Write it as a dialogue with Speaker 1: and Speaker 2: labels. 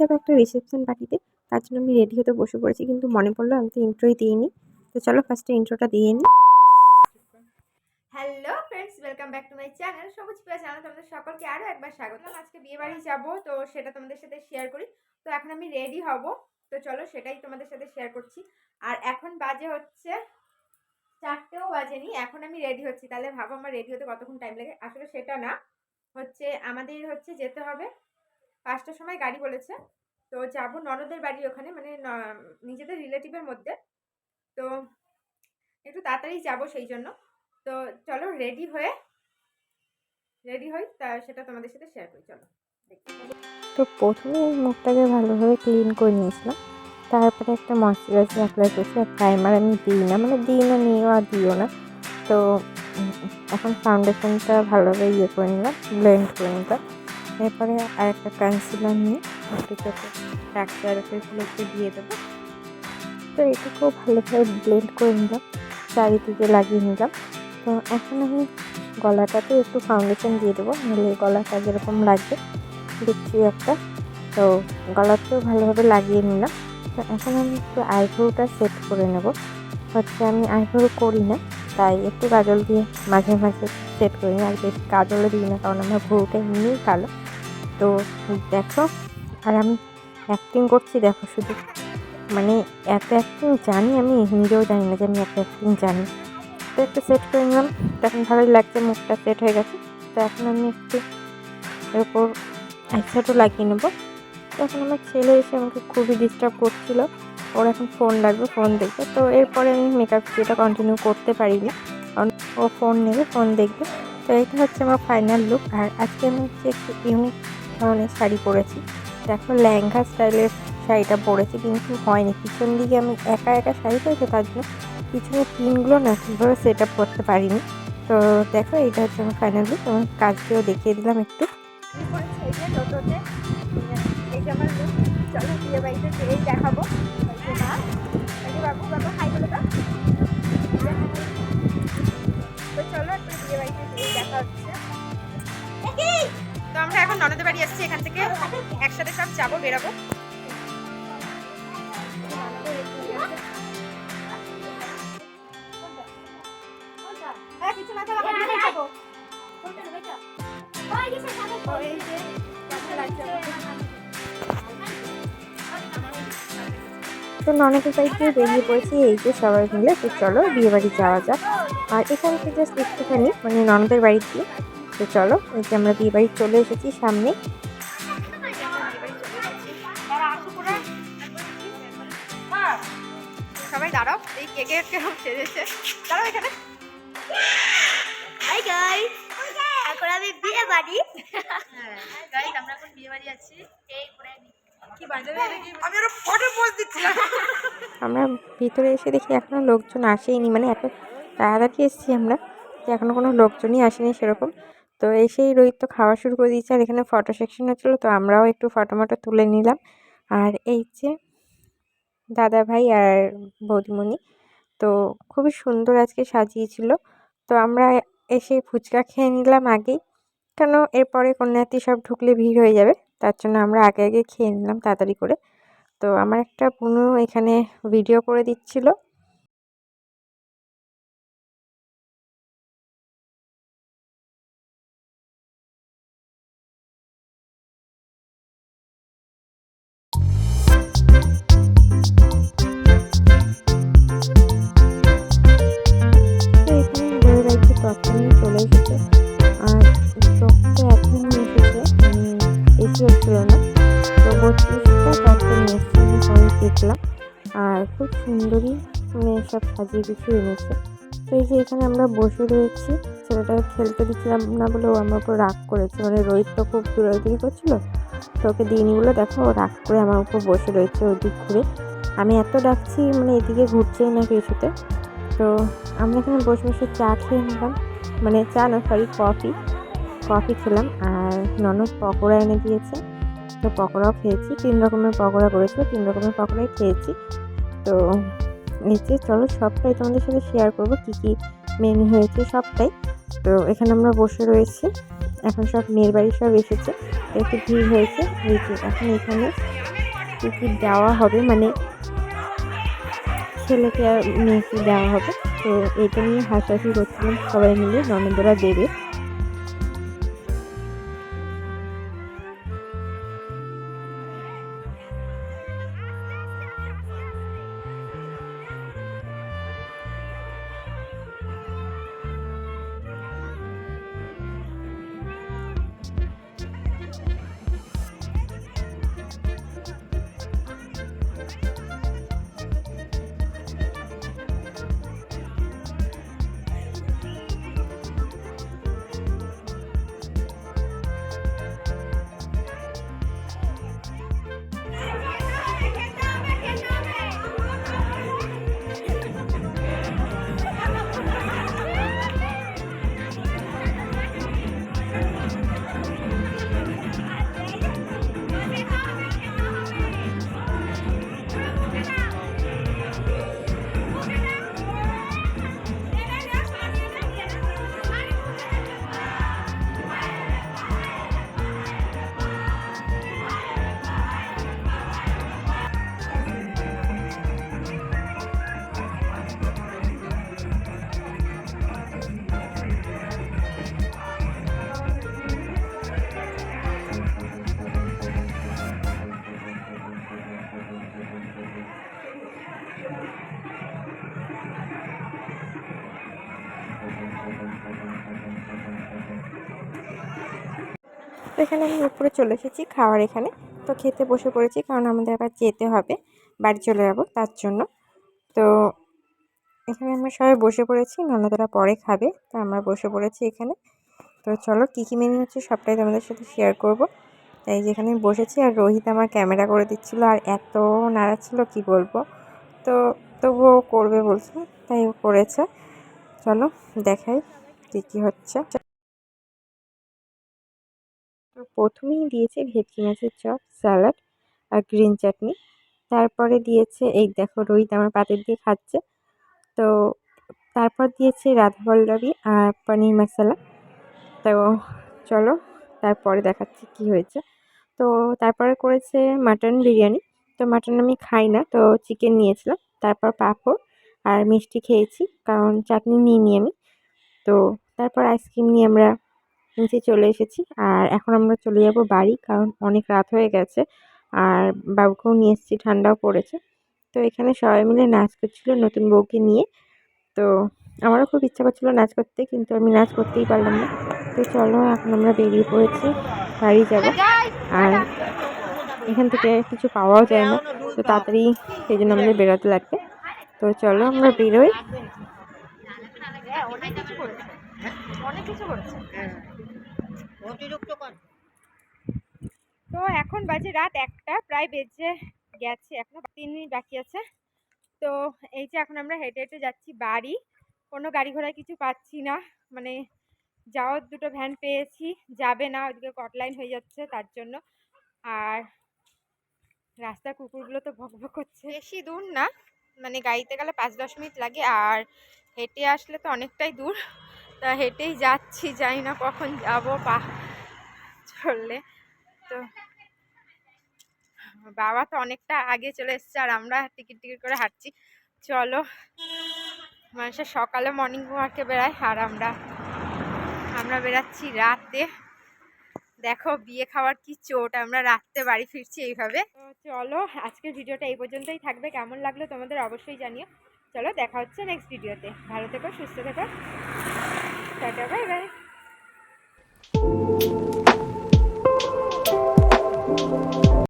Speaker 1: যাব একটা রিসেপশন পার্টিতে তার জন্য আমি রেডি হতে বসে পড়েছি, কিন্তু মনে পড়ল আমি তো ইন্ট্রোই দিইনি। তো চলো ফার্স্টে ইন্ট্রোটা দিয়ে নিই
Speaker 2: hello friends welcome back to my channel Sabuj Priya channel তোমাদের সকলকে আরও একবার স্বাগত আজকে বিয়ে বাড়ি যাব, তো সেটা তোমাদের সাথে শেয়ার করি। তো এখন আমি রেডি হব, তো চলো সেটাই তোমাদের সাথে শেয়ার করছি। আর এখন বাজে হচ্ছে চারটেও বাজেনি, এখন আমি রেডি হচ্ছি। তাহলে ভাবো আমার রেডি হতে কতক্ষণ টাইম লাগে? আসলে সেটা না, হচ্ছে আমাদের হচ্ছে যেতে হবে পাঁচটার সময় গাড়ি বলেছে। তো যাব ননদের বাড়ি ওখানে মানে নিজেদের রিলেটিভের মধ্যে। তো একটু তাড়াতাড়ি যাব সেই জন্য। তো চলো রেডি হয়ে রেডি হই, তা সেটা তোমাদের সাথে শেয়ার করি, চলো।
Speaker 1: তো প্রথমে মুখটাকে ভালোভাবে ক্লিন করে নিয়েছিলাম। তারপরে একটা ময়শ্চারাইজার অ্যাপ্লাই করছি, আর প্রাইমার আমি দিই না মানে দিই না নিও আর দিও না। তো এখন ফাউন্ডেশনটা ভালোভাবে ইয়ে করে নিলাম ব্লেন্ড করে নিলাম। এরপরে আর একটা কনসিলার নিয়ে একটু চোখে ডাক্তার একটু দিয়ে দেবো। তো এটুকুও ভালোভাবে ব্লেন্ড করে নিলাম, চারিদিকে লাগিয়ে নিলাম। তো এখন আমি গলাটাতে একটু ফাউন্ডেশন দিয়ে দেবো, নাহলে গলাটা যেরকম লাগবে দিচ্ছি একটা। তো গলাতেও ভালোভাবে লাগিয়ে নিলাম। তো এখন আমি একটু আইব্রোটা সেট করে নেব। হচ্ছে আমি আইব্রো করি না, তাই একটু কাজল দিয়ে মাঝে মাঝে সেট করি আর বেশি কাজলও দিই না, কারণ আমার ভ্রুটা এমনিই কালো। তো দেখো, আর আমি অ্যাক্টিং করছি, দেখো শুধু। মানে এত অ্যাক্টিং জানি আমি নিজেও জানি না যে আমি এত অ্যাক্টিং জানি। তো একটু সেট করে নিলাম। তখন ভালোই লাগছে, মুখটা সেট হয়ে গেছে। তো এখন আমি একটু এর উপর আইশ্যাডো লাগিয়ে নেব। তখন আমার ছেলে এসে আমাকে খুবই ডিস্টার্ব করছিল। ওর এখন ফোন লাগবে ফোন দেখবে। তো এরপরে আমি মেকআপ ভিডিওটা কন্টিনিউ করতে পারিনি। কারণ ও ফোন নেবে ফোন দেখবে। তো এটা হচ্ছে আমার ফাইনাল লুক আর আজকে আমি হচ্ছে একটু ইউনিক ধরনের শাড়ি পরেছি। দেখো লেহেঙ্গা স্টাইলের শাড়িটা পরেছি, কিন্তু হয়নি। পিছন দিকে আমি একা একা শাড়ি পরেছি, তার জন্য পিছনের পিনগুলো না ঠিকভাবে সেট আপ করতে পারিনি। তো দেখো এইটা হচ্ছে আমার ফাইনাল লুক আমার কাজকেও দেখিয়ে দিলাম একটু।
Speaker 2: দেখাবো। বাবু যাব বেরাবো। হ্যাঁ, বাড়ি যাব। তো এই যে কেমন লাগছে আমার?
Speaker 1: তো ননদের বাড়ি দিয়ে বেরিয়ে পড়েছি এই যে সবাই মিলে। তো চলো বিয়ে বাড়ি যাওয়া যাক। আর এখান থেকে জাস্ট একটুখানি মানে ননদের বাড়ি দিয়ে তো চলো এই যে আমরা বিয়ে বাড়ি চলে এসেছি সামনে।
Speaker 2: সবাই দাঁড়াও এই কেকে কেরম সেজেছে। দাঁড়াও এখানে।
Speaker 3: হাই গাইস এখন আমি বিয়ে বাড়ি।
Speaker 2: গাইস আমরা এখন বিয়ে আছি। দিচ্ছিলাম।
Speaker 1: আমরা ভিতরে এসে দেখি এখনও লোকজন আসেইনি মানে এত তাড়াতাড়ি এসেছি আমরা যে এখনও কোনো লোকজনই আসেনি সেরকম। তো এসেই রোহিত তো খাওয়া শুরু করে দিয়েছে আর এখানে ফটো সেকশন হচ্ছিল তো আমরাও একটু ফটো মটো তুলে নিলাম। আর এই যে দাদা ভাই আর বৌদিমণি। তো খুবই সুন্দর আজকে সাজিয়েছিল। তো আমরা এসে ফুচকা খেয়ে নিলাম আগেই। কেন এরপরে কন্যাতি সব ঢুকলে ভিড় হয়ে যাবে, তার জন্য আমরা আগে আগে খেয়ে নিলাম তাড়াতাড়ি করে। তো আমার একটা বোনও এখানে ভিডিও করে দিচ্ছিল। এসেছে। আর চোখটা এখন এসেছে এসি হচ্ছিল না। তো বত্রিশটা তখন এসছে আমি দেখলাম। আর খুব সুন্দরই মেয়ে সব সাজিয়ে গুছিয়ে এনেছে। তো এই যে এখানে আমরা বসে রয়েছি ছেলেটা খেলতে দিচ্ছিলাম না বলে ও আমার উপর রাগ করেছে। মানে রোহিত তো খুব দূরাদূরি করছিল, তো ওকে দিইনি বলে দেখো, রাগ করে আমার উপর বসে রয়েছে ওদিক ঘুরে। আমি এত ডাকছি মানে এদিকে ঘুরছেই না কিছুতে। তো আমরা এখানে বসে বসে চা খেয়ে নিলাম। মানে চা না সরি কফি কফি খেলাম আর ননদ পকোড়া এনে দিয়েছে। তো পকোড়াও খেয়েছি, তিন রকমের পকোড়া করেছিল, তিন রকমের পকোড়াই খেয়েছি। তো নিচে চলো সবটাই তোমাদের সাথে শেয়ার করব, কী কী মেনু হয়েছে সবটাই। তো এখানে আমরা বসে রয়েছি, এখন সব মেয়ের বাড়ি সব এসেছে। একটু ভিড় হয়েছে, এই এখন এখানে কী কী দেওয়া হবে মানে ছেলেকে আর মেয়েকে দেওয়া হবে। তো এটা নিয়ে হাসাহাসি করছিলাম সবাই মিলে ননদরা দেবে। এখানে আমি উপরে চলে এসেছি খাওয়ার এখানে। তো খেতে বসে পড়েছি কারণ আমাদের আবার যেতে হবে, বাড়ি চলে যাব তার জন্য। তো এখানে আমরা সবাই বসে পড়েছি, ননদরা পরে খাবে, তো আমরা বসে পড়েছি এখানে। তো চলো কী কী মেনু হচ্ছে সবটাই তোমাদের সাথে শেয়ার করব। তাই যেখানে বসেছি আর রোহিত আমার ক্যামেরা করে দিচ্ছিল আর এত নাড়াচ্ছিল, কি বলব? তো তবুও করবে বলছে, তাই ও করেছে। চলো দেখাই কী কী হচ্ছে। তো প্রথমেই দিয়েছে ভেটকি মাছের চপ, স্যালাড আর গ্রিন চাটনি। তারপরে দিয়েছে, এই দেখো রোহিত আমার পাতের দিয়ে খাচ্ছে। তো তারপর দিয়েছে রাধা পল্লবী আর পনির মশলা। তো চলো তারপরে দেখাচ্ছি কি হয়েছে। তো তারপরে করেছে মাটন বিরিয়ানি। তো মাটন আমি খাই না, তো চিকেন নিয়েছিলাম, তারপর পাঁপড় আর মিষ্টি খেয়েছি, কারণ চাটনি নিইনি আমি। তো তারপর আইসক্রিম নিয়ে আমরা নিচে চলে এসেছি, আর এখন আমরা চলে যাব বাড়ি, কারণ অনেক রাত হয়ে গেছে, আর বাবুকেও নিয়ে এসেছি, ঠান্ডাও পড়েছে। তো এখানে সবাই মিলে নাচ করছিল নতুন বউকে নিয়ে। তো আমারও খুব ইচ্ছা করছিল নাচ করতে, কিন্তু আমি নাচ করতেই পারলাম না। তো চলো, এখন আমরা বেরিয়ে পড়েছি, বাড়ি যাব। আর এখান থেকে কিছু পাওয়াও যায় না। তো তাড়াতাড়ি সেই জন্য আমাদের বেরোতে লাগবে। তো চলো আমরা বেরোই।
Speaker 2: তো এখন বাজে রাত একটা, প্রায় বেজে গেছে, এখনও তিন মিনিট বাকি আছে। তো এই যে এখন আমরা হেঁটে হেঁটে যাচ্ছি বাড়ি, কোনো গাড়ি ঘোড়া কিছু পাচ্ছি না। মানে যাওয়ার দুটো ভ্যান পেয়েছি, যাবে না ওইদিকে কটলাইন হয়ে যাচ্ছে তার জন্য। আর রাস্তার কুকুরগুলো তো ভক ভক করছে। বেশি দূর না মানে গাড়িতে গেলে পাঁচ দশ মিনিট লাগে, আর হেঁটে আসলে তো অনেকটাই দূর। তা হেঁটেই যাচ্ছি, জানি না কখন যাব, পা চললে তো বাবা তো অনেকটা আগে চলে এসছে, আর আমরা টিকিট টিকিট করে হাঁটছি। চলো, মানুষের সকালে মর্নিং ওয়াকে বেড়ায় আর আমরা আমরা বেরাচ্ছি রাতে। দেখো বিয়ে খাওয়ার কি চোট, আমরা রাত্রে বাড়ি ফিরছি এইভাবে। চলো, আজকের ভিডিওটা এই পর্যন্তই থাকবে। কেমন লাগল তোমাদের অবশ্যই জানিও। চলো, দেখা হচ্ছে নেক্সট ভিডিওতে। ভালো থেকো, সুস্থ থেকো। Tata bye bye